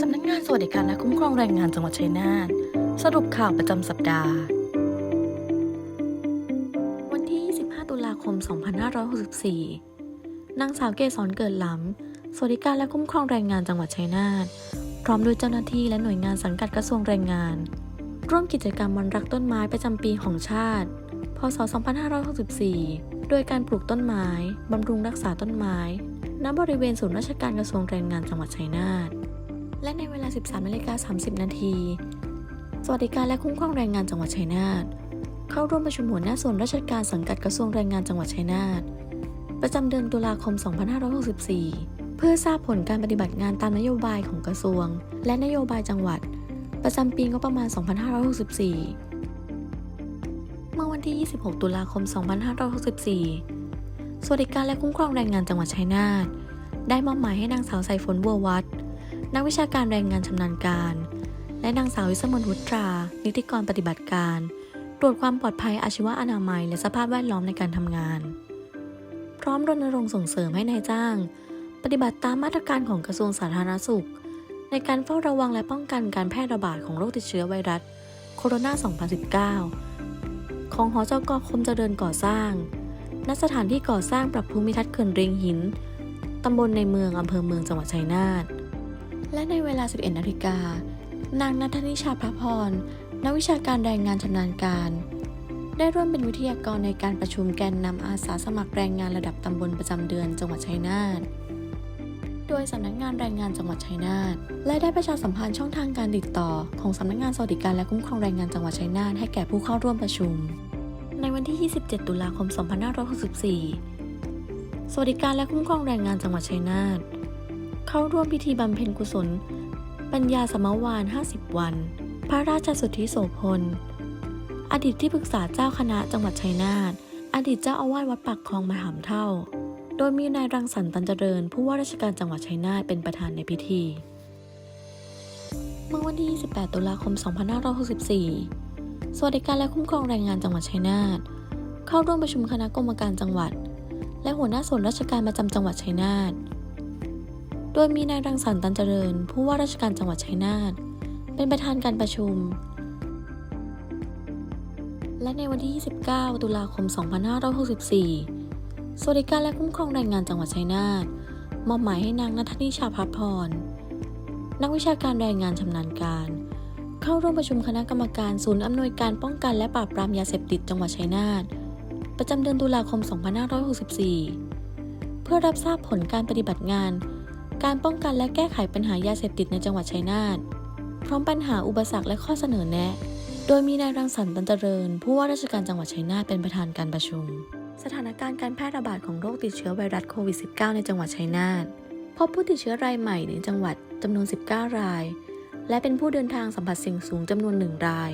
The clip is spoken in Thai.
สำนักงานสวัสดิการและคุ้มครองแรงงานจังหวัดชัยนาทสรุปข่าวประจำสัปดาห์ วันที่ 25 ตุลาคม 2564 นางสาวเกษรเกิดล้ำ สวัสดิการและคุ้มครองแรงงานจังหวัดชัยนาทพร้อมด้วยเจ้าหน้าที่และหน่วยงานสังกัดกระทรวงแรงงาน ร่วมกิจกรรมวันรักต้นไม้ประจำปีของชาติ พศ 2564 โดยการปลูกต้นไม้บำรุงรักษาต้นไม้ณบริเวณศูนย์ราชการกระทรวงแรงงานจังหวัดชัยนาท และในเวลา 13นาฬิกา30 นาที สวัสดิการและคุ้มครองแรงงานจังหวัดชัยนาท เข้าร่วมประชุมหัวหน้าส่วนราชการสังกัดกระทรวงแรงงานจังหวัดชัยนาท ประจำเดือนตุลาคม 2564 เพื่อทราบผลการปฏิบัติงานตามนโยบายของกระทรวง และนโยบายจังหวัด ประจำปีงบประมาณ 2564 เมื่อวันที่ 26 ตุลาคม 2564 สวัสดิการและคุ้มครองแรงงานจังหวัดชัยนาท ได้มอบหมายให้นางสาวใส่ฝนบัววัดนั นักวิชาการแรงงานชำนาญการ และนางสาววิสมนุตรา นิติกรปฏิบัติการ ตรวจความปลอดภัยอาชีวะอนามัย และสภาพแวดล้อมในการทำงาน พร้อมรณรงค์ส่งเสริมให้ในายจ้าง ปฏิบัติตามมาตรการของกระทรวงสาธารณสุข ในการเฝ้าระวังและป้องกันการแพร่ระบาดของโรคติดเชื้อไวรัสโคโรนา 2019 ของหอจกคมเจริญก่อสร้าง ณ สถานที่ก่อสร้างปรับภูมิทัศน์เขื่อนเรียงหิน ตำบลในเมืองอำเภอเมืองจังหวัดชัยนาท และในเวลา 11นาฬิกา นางนัทนิชาพระพร นักวิชาการแรงงานชำนาญการ ได้ร่วมเป็นวิทยากรในการประชุมแกนนำอาสาสมัครแรงงานระดับตำบลประจำเดือนจังหวัดชัยนาทโดยสำนักงานแรงงานจังหวัดชัยนาทและได้ประชาสัมพันธ์ช่องทางการติดต่อ ของสำนักงานสวัสดิการและคุ้มครองแรงงานจังหวัดชัยนาทให้แก่ผู้เข้าร่วมประชุม ในวันที่ 27 ตุลาคม 2564 สวัสดิการและคุ้มครองแรงงานจังหวัดชัยนาท เข้าร่วมพิธีบำเพ็ญกุศล ปัญญาสมวาน 50 วัน พระราชสุทธิโสพล อดีตที่ปรึกษาเจ้าคณะจังหวัดชัยนาท อดีตเจ้าอาวาสวัดปักคลองมหามเท่า โดยมีนายรังสรรค์ตันเจริญ ผู้ว่าราชการจังหวัดชัยนาทเป็นประธานในพิธี เมื่อวันที่ 28 ตุลาคม 2564 สวัสดิการและคุ้มครองแรงงานจังหวัดชัยนาท เข้าร่วมประชุมคณะกรรมการจังหวัด และหัวหน้าส่วนราชการประจำจังหวัดชัยนาท โดยมีนายรังสรรค์ตันเจริญ ผู้ว่าราชการจังหวัดชัยนาทเป็นประธานการประชุม และในวันที่ 29 ตุลาคม 2564 สวัสดิการและคุ้มครองแรงงานจังหวัดชัยนาทมอบหมายให้นางนัทนิชาพัฒพร นักวิชาการแรงงานชำนาญการ เข้าร่วมประชุมคณะกรรมการศูนย์อำนวยการป้องกันและปราบปรามยาเสพติดจังหวัดชัยนาทประจำเดือนตุลาคม 2564 เพื่อรับทราบผลการปฏิบัติงาน การป้องกันและแก้ไขปัญหายาเสพติดในจังหวัดชัยนาท พร้อมปัญหาอุปสรรคและข้อเสนอแนะ โดยมีนายรังสรรค์ตันเจริญ ผู้ว่าราชการจังหวัดชัยนาทเป็นประธานการประชุม สถานการณ์การแพร่ระบาดของโรคติดเชื้อไวรัสโควิด -19 ในจังหวัดชัยนาท พบผู้ติดเชื้อรายใหม่ในจังหวัดจำนวน 19 ราย และเป็นผู้เดินทางสัมผัสเสี่ยงสูงจำนวนหนึ่งราย